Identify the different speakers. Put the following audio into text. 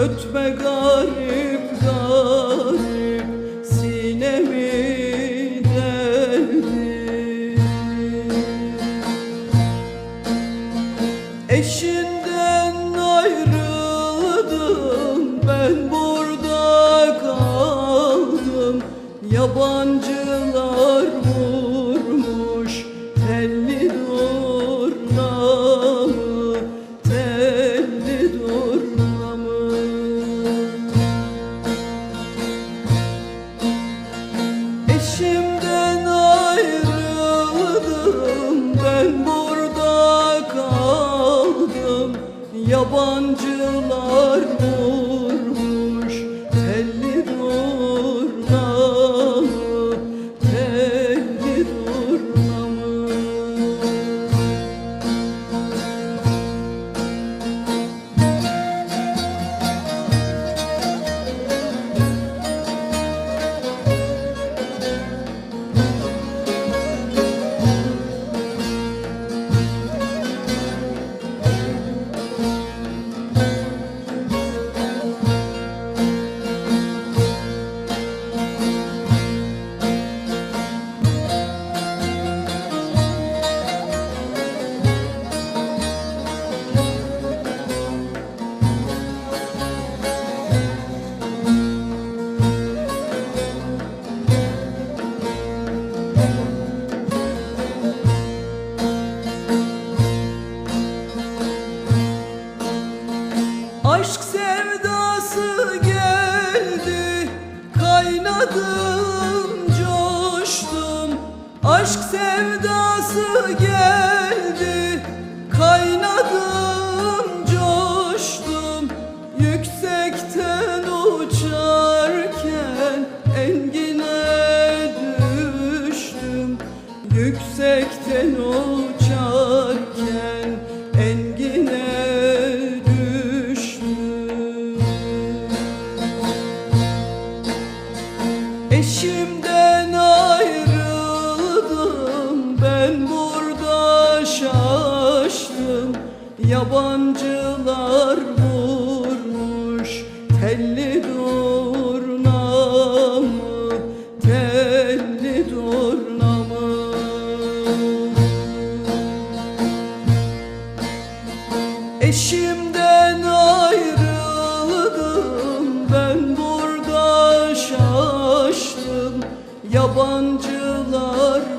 Speaker 1: Ötme garip garip sinemi deldi Eşinden ayrıldım ben burada kaldım. Yabancılar Yabancılar Aşk sevdası geldi. Kaynadım coştum. Aşk sevdası geldi. Kaynadım coştum. Yüksekten uçarken Engine düştüm. Yüksekten uçarken Yabancılar vurmuş telli durnamı Telli durnamı Eşimden ayrıldım ben burada şaştım. Yabancılar